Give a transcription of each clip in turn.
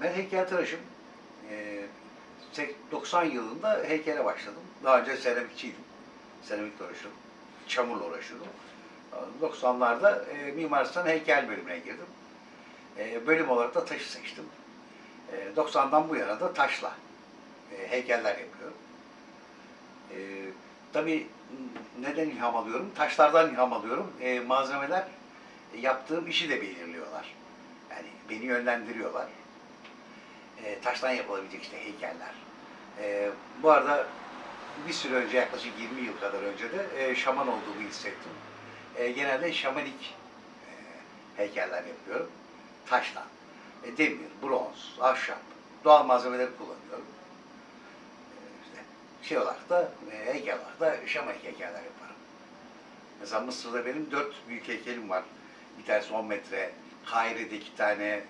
Ben heykeltıraşım. Ee, sek- 90 yılında heykele başladım. Daha önce seramikçiydim. Seramikle uğraşıyordum. Çamurla uğraşıyordum. 90'larda e, Mimar heykel bölümüne girdim. E, bölüm olarak da taşı seçtim. E, 90'dan bu yana da taşla e, heykeller yapıyorum. E, tabii neden ilham alıyorum? Taşlardan ilham alıyorum. E, malzemeler e, yaptığım işi de belirliyorlar. Yani beni yönlendiriyorlar. E, taştan yapılabilecek işte heykeller. E, bu arada bir süre önce yaklaşık 20 yıl kadar önce de e, şaman olduğumu hissettim. E, genelde şamanik e, heykeller yapıyorum. Taştan. E, demir, bronz, ahşap, doğal malzemeleri kullanıyorum. E, işte şey olarak da, e, heykel olarak da şamanik heykeller yaparım. Mesela Mısır'da benim dört büyük heykelim var. Bir tanesi 10 metre, Kahire'de iki tane,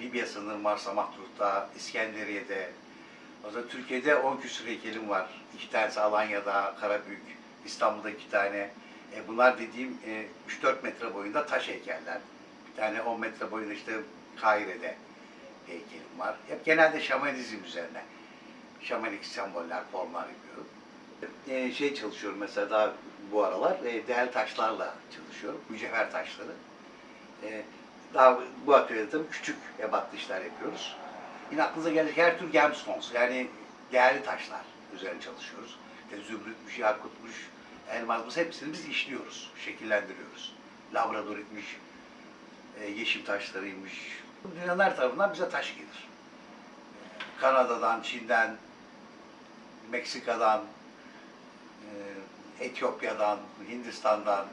Libya sınırı Marsa Mahdut'ta, İskenderiye'de, o zaman Türkiye'de 10 küsur heykelim var. İki tanesi Alanya'da, Karabük, İstanbul'da iki tane. E, bunlar dediğim e, 3-4 metre boyunda taş heykeller. Bir tane 10 metre boyunda işte Kahire'de heykelim var. Hep genelde şamanizm üzerine. Şamanik semboller, formlar yapıyorum. E, şey çalışıyorum mesela daha bu aralar, e, değerli taşlarla çalışıyorum. Mücevher taşları. E, daha bu atölyede tabii küçük ebatlı işler yapıyoruz. Yine aklınıza gelecek her tür gemstones yani değerli taşlar üzerine çalışıyoruz. İşte zümrütmüş, yakutmuş, elmasmış hepsini biz işliyoruz, şekillendiriyoruz. Labradoritmiş, e, yeşil taşlarıymış. Dünyanın her tarafından bize taş gelir. E, Kanada'dan, Çin'den, Meksika'dan, e, Etiyopya'dan, Hindistan'dan,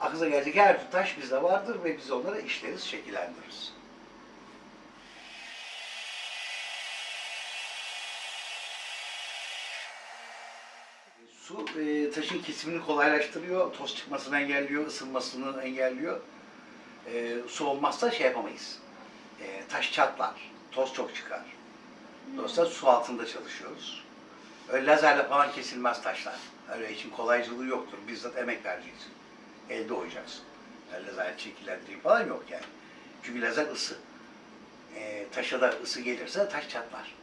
aklınıza gelecek her taş bizde vardır ve biz onları işleriz, şekillendiririz. Su e, taşın kesimini kolaylaştırıyor, toz çıkmasını engelliyor, ısınmasını engelliyor. E, su olmazsa şey yapamayız. E, taş çatlar, toz çok çıkar. Dolayısıyla su altında çalışıyoruz. Öyle lazerle falan kesilmez taşlar. Öyle için kolaycılığı yoktur. Bizzat emek vereceksin. Elde oyacaksın. Öyle lazer şekillendireyim falan yok yani. Çünkü lazer ısı. E, taşa da ısı gelirse taş çatlar.